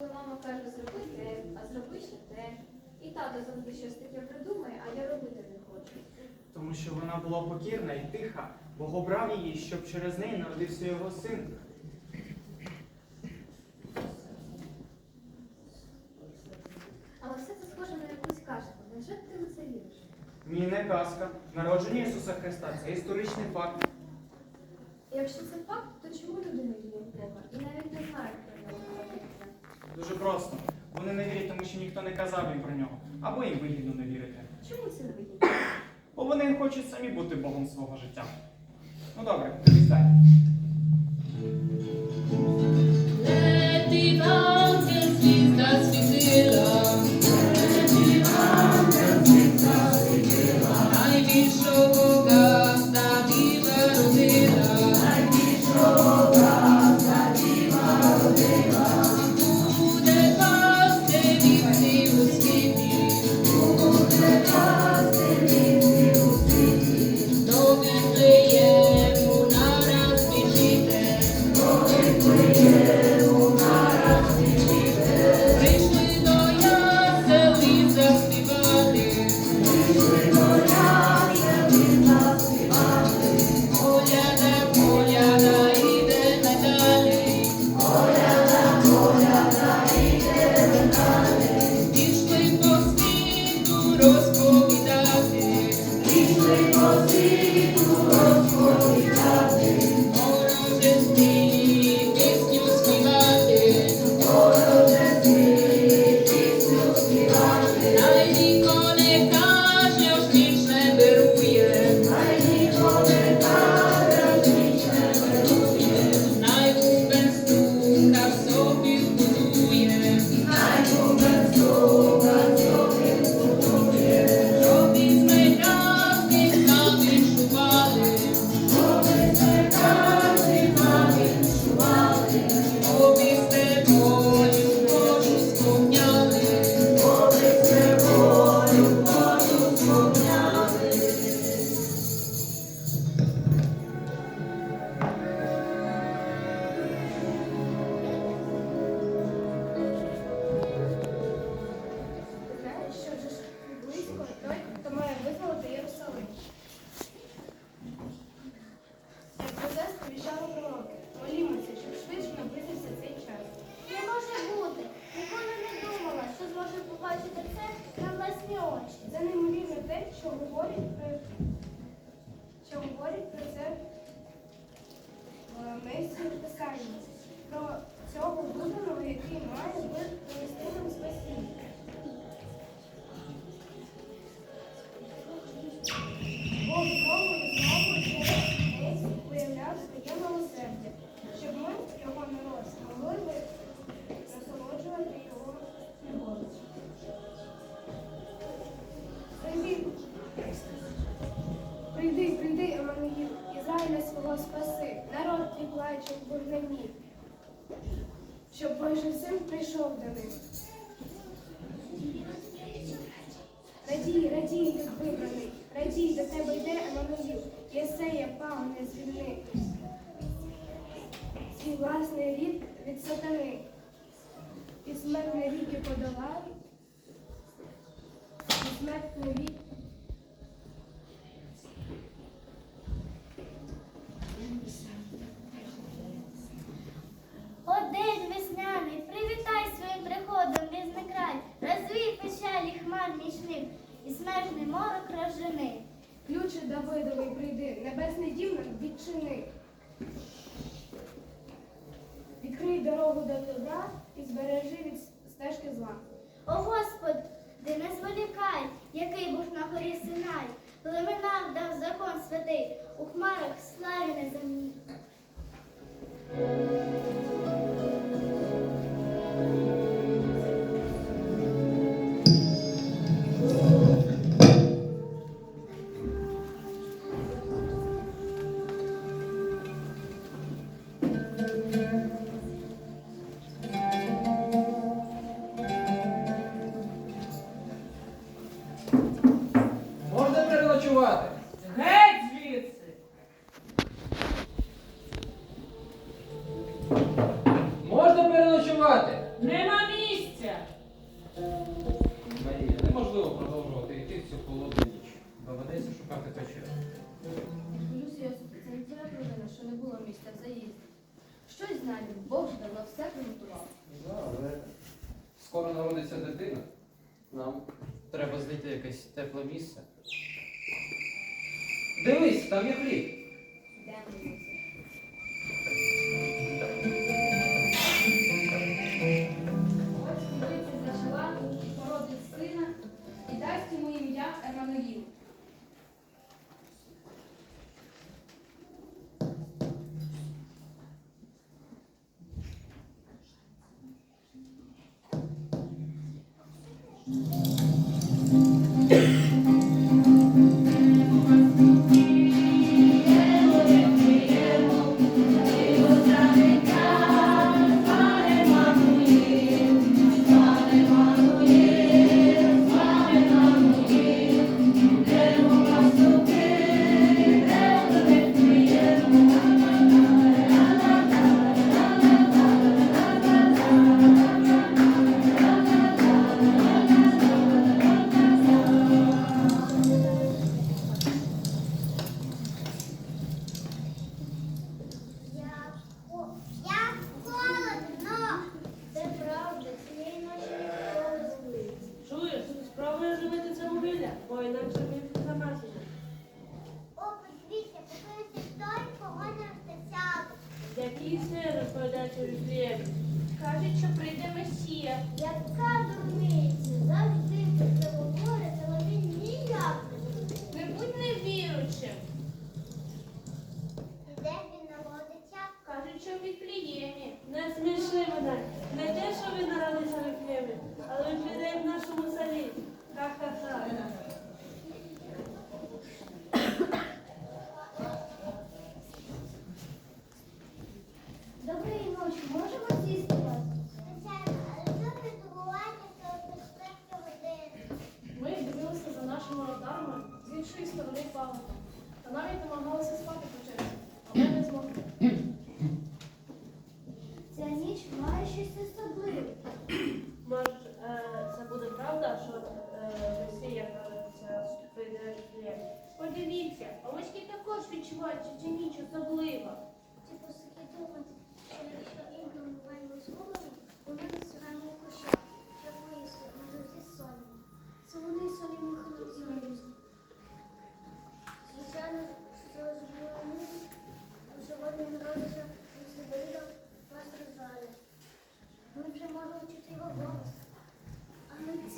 Коли мама каже, зроби те, а зроби ще те. І тато завжди щось таке придумає, а я робити не хочу. Тому що вона була покірна і тиха, Бог обрав її, щоб через неї народився його син. Але все це схоже на якусь казку. Невже ти в це віриш? Ні, не казка. Народження Ісуса Христа це історичний факт. Якщо це факт, то чому люди не вірять в Бога? І навіть не народження? Дуже просто. Вони не вірять, тому що ніхто не казав їм про нього. Або їм вигідно не вірити. Чому це не вигідно? Бо вони хочуть самі бути Богом свого життя. Ну добре, далі. Про це сповіщали. Молімося, щоб швидше наблизився цей час. Не може бути. Ніколи не думала, що зможу побачити це на власні очі. Це неймовірно те, що говорять про, що говорять про це е, Писання. Про цього вибраного, який має принести нам спасіння. Божий син прийшов до них. Радій, радій, вибраний, радій, до тебе йде Еммануїл, Єсея пав не звільни. Свій власний рід від сатани, і смертний ріки подолав, і смертний рік розвій печалі хмар нічних і смертний морок розжени. Ключі Давидовий прийди, небесний дім нам відчини. Відкрий дорогу до добра і збережи від стежки зла. О Господи, не зволікай, який був на горі Синай, племенам дав закон святий, у хмарах славі неземній. тепле місце. Дивись, там є хліб.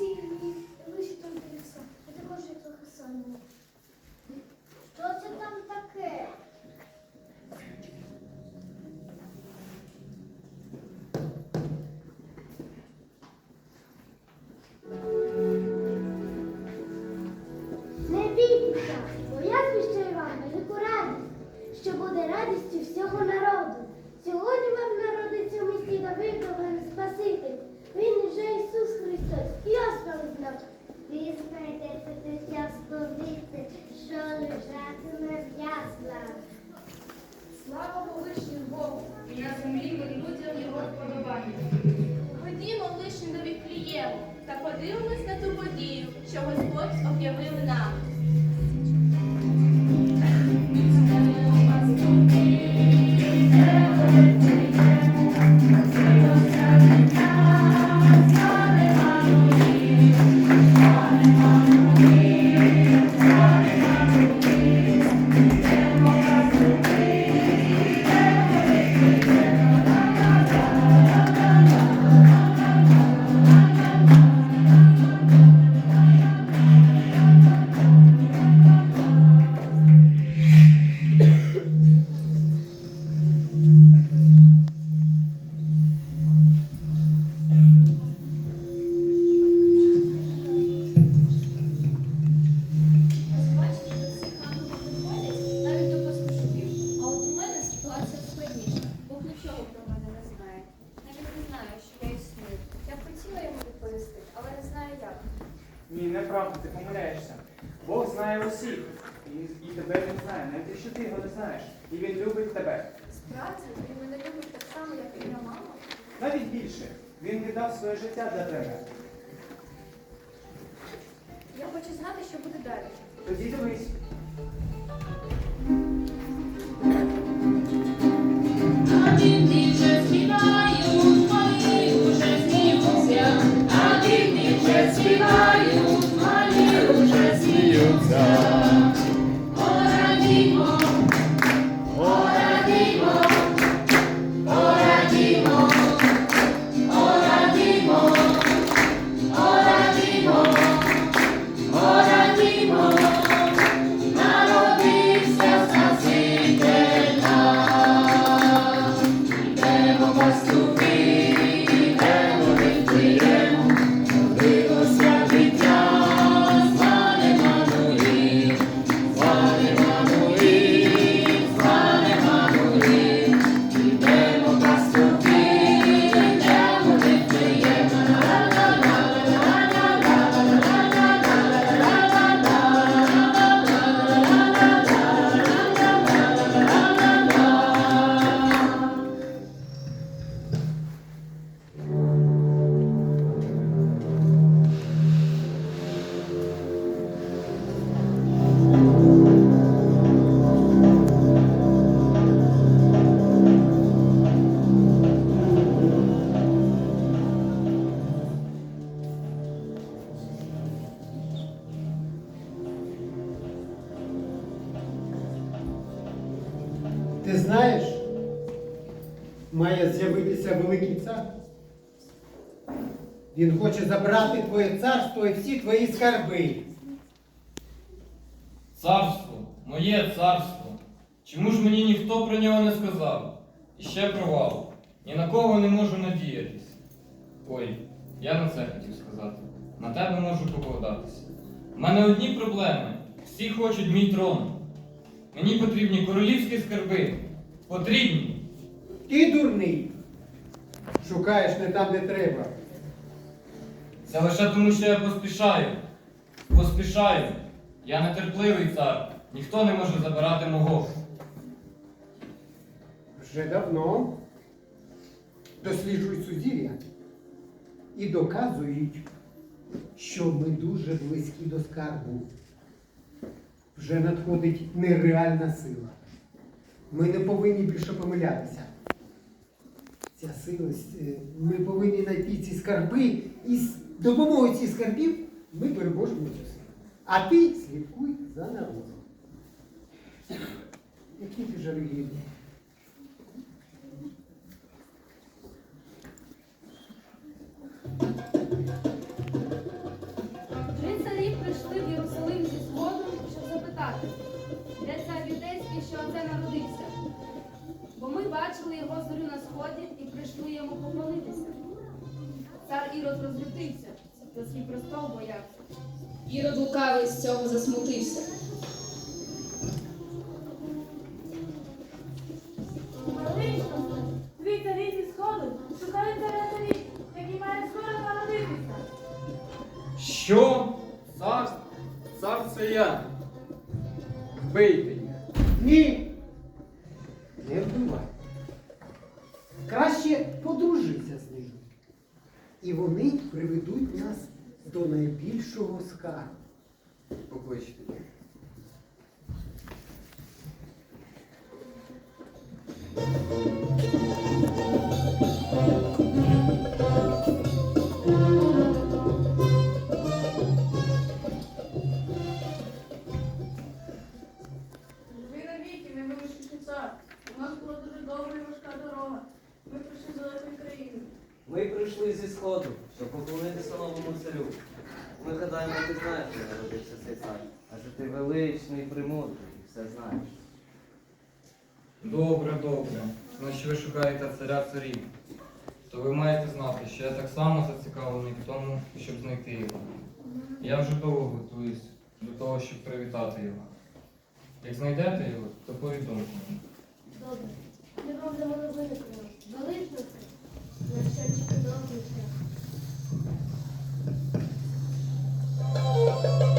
сіверні вищі до Херсона, а також до Херсонії. Ні, неправда, ти помиляєшся. Бог знає усіх. І, і тебе він знає, навіть якщо ти його не знаєш. І він любить тебе. Справді, він мене любить так само, як і моя мама. Навіть більше. Він віддав своє життя для тебе. Я хочу знати, що буде далі. Тоді дивись. Ти знаєш, має з'явитися великий цар. Він хоче забрати твоє царство і всі твої скарби. Царство, моє царство. Чому ж мені ніхто про нього не сказав? І ще провал. Ні на кого не можу надіятись. Ой, я на це хотів сказати. На тебе можу покладатися. У мене одні проблеми. Всі хочуть мій трон. Мені потрібні королівські скарби. Потрібні. Ти дурний. Шукаєш не там, де треба. Це лише тому, що я поспішаю. Поспішаю. Я нетерпливий цар. Ніхто не може забирати мого. Вже давно досліджують сузір'я і доказують, що ми дуже близькі до скарбу. Вже надходить нереальна сила. Ми не повинні більше помилятися. Ця сила, е, ми повинні знайти ці скарби, і з допомогою цих скарбів ми переможемо цю силу. А ти слідкуй за народом. Які ти жалюгідні. Де цар юдейський, що оце народився. Бо ми бачили його зорю на сході і прийшли йому поклонитися. Цар Ірод розлютився, за свій престол боявся. Ірод лукавий з цього засмутився. Зі сходу, щоб поклонитися новому царю. Ми гадаємо, ти знаєш, де народився цей цар. Адже ти величний, премудрий і все знаєш. Добре, добре. Значить ви шукаєте царя царів. То ви маєте знати, що я так само зацікавлений в тому, щоб знайти його. Я вже довго готуюсь до того, щоб привітати його. Як знайдете його, то повідомте. Добре. Ми вам дамо новини про нас. Залишно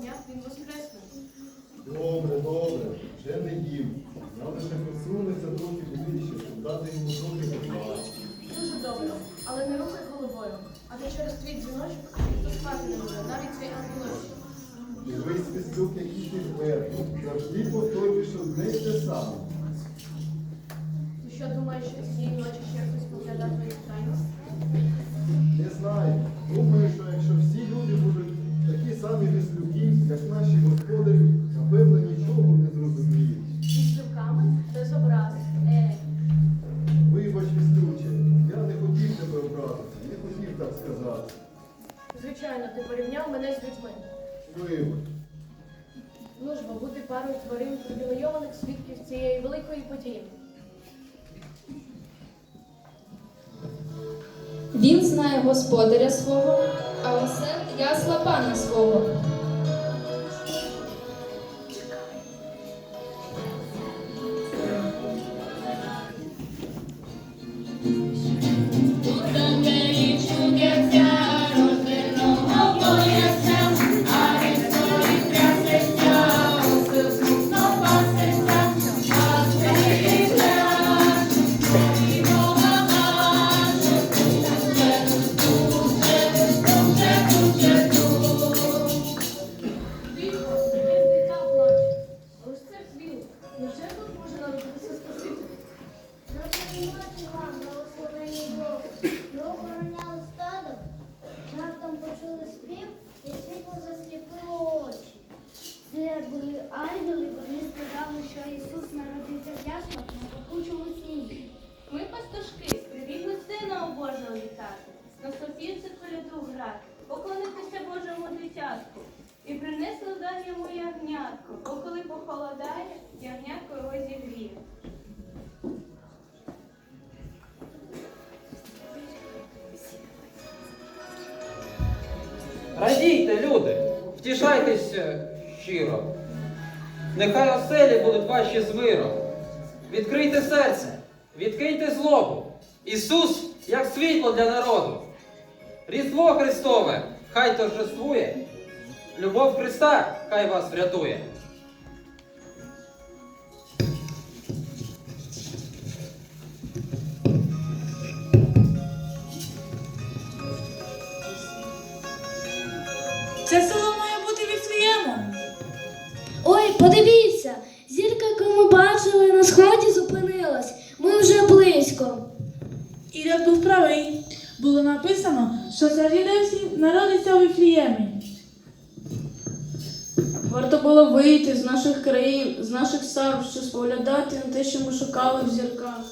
По він воскресне. Добре, добре, вже не їм. Я лише посунеться трохи ближче, щоб дати йому трохи попасти. Дуже добре, але не рухай головою. А то через твій дзвіночок ніхто спати не буде, навіть цей ангелочок. Дивись, пістюк, який ти впертий. Завжди повторюєш Він знає господаря свого, а осе ясла пана свого. Ангели, вони сказали, що Ісус народився в яслах на пекучому снігі. Ми пастушки, прибігли сина у Божого вітати, на Софійці коляду грати, поклонитися Божому дитятку. І принесли в дар йому ягнятко, бо коли похолодає, ягнятко його зігріє. Радійте, люди, втішайтеся щиро. Нехай оселі будуть ваші з миром. Відкрийте серце, відкиньте злобу. Ісус як світло для народу. Різдво Христове хай торжествує. Любов Христа хай вас врятує. Це село має бути Віфліємом. Ой, подивіться, зірка, яку ми бачили на сході, зупинилась. Ми вже близько. Ірод був правий. Було написано, що цар народиться у Віфліємі. Варто було вийти з наших країв, з наших сарв, щоб споглядати на те, що ми шукали в зірках.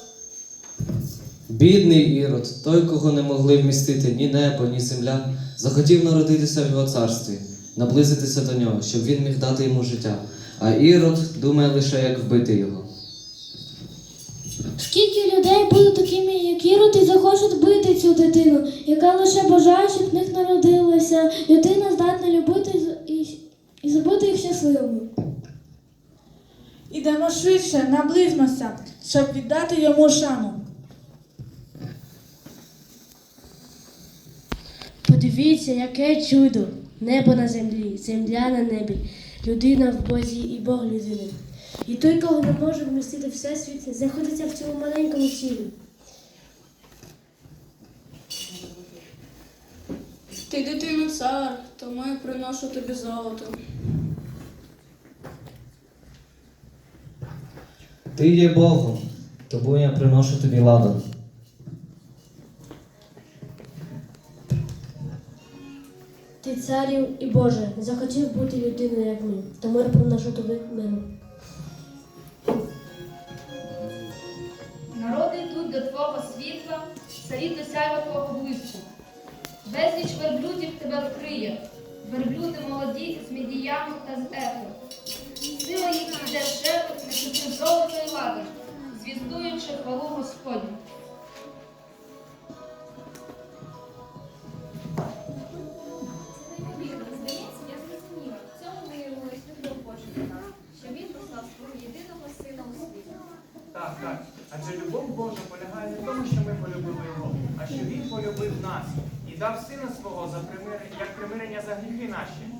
Бідний Ірод, той, кого не могли вмістити ні небо, ні земля, захотів народитися в його царстві, наблизитися до нього, щоб він міг дати йому життя. А Ірод думає лише, як вбити його. Скільки людей будуть такими, як Ірод, і захочуть вбити цю дитину, яка лише бажає, щоб в них народилася людина, здатна любити і і, і зробити їх щасливими. Ідемо швидше, наблизьмося, щоб віддати йому шану. Подивіться, яке чудо! Небо на землі, земля на небі, людина в Бозі і Бог людини. І той, кого не може вмістити всесвіт, знаходиться в цьому маленькому тілі. Ти дитина цар, тому я приношу тобі золото. Ти є Богом, тому я приношу тобі ладан. Ти царів і Боже, захотів бути людиною, як ми, тому я приношу тобі миру. Народи йдуть до твого світла, царі до сяйва твого блиску. Безліч верблюдів тебе вкриє, верблюди молоді з мідіями та з ефу. Сила їх іде шепот, несучи золото і ладан, звіздуючи хвалу Господню. нас і дав сина свого за примир... як примирення за гріхи наші.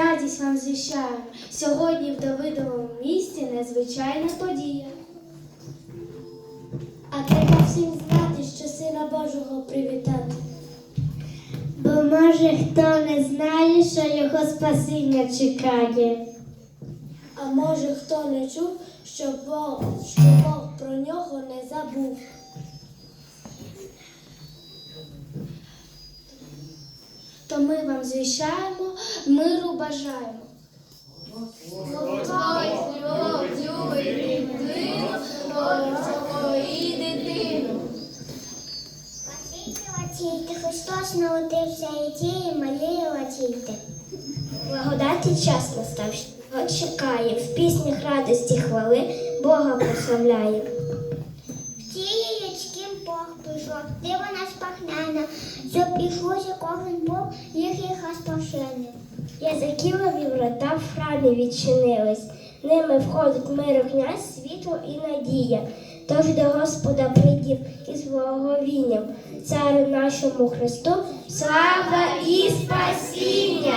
Радість, вам звіщаю. Сьогодні в Давидовому місті незвичайна подія. А треба всім знати, що Сина Божого привітати. Бо може хто не знає, що його спасіння чекає. А може хто не чув, що Бог, що Бог про нього не забув. Ми вам звіщаємо, миру бажаємо. і дитину. Вачійте, Христос народився, і тієї Марії вачійте. Благодаті час настав, чекає, в піснях радості хвали Бога прославляє. В тієї ячким Бог прийшов, де вона спахняна, запішлося кожен Бог, їх їх спашений. Язикілові врата в храмі відчинились. Ними входить миру князь, світло і надія. Тож до Господа придів із благовінням, царю нашому Христу, слава і спасіння!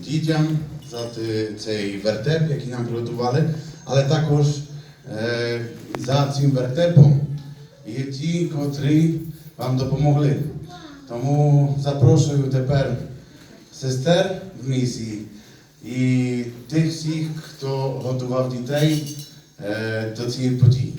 Дітям за цей вертеп, який нам приготували, але також е, за цим вертепом є ті, котрі вам допомогли. Тому запрошую тепер сестер в місії і тих всіх, хто готував дітей е, до цієї події.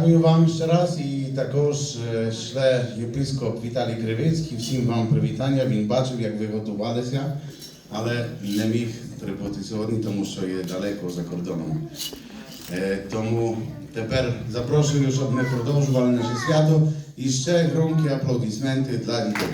Дякую вам ще раз і також шле єпископ Віталій Кривицький. Всім вам привітання. Він бачив, як ви готувалися, але не міг прибути сьогодні, тому що є далеко за кордоном. Тому тепер запрошую, щоб ми продовжували наше свято. І ще громкі аплодисменти для дітей.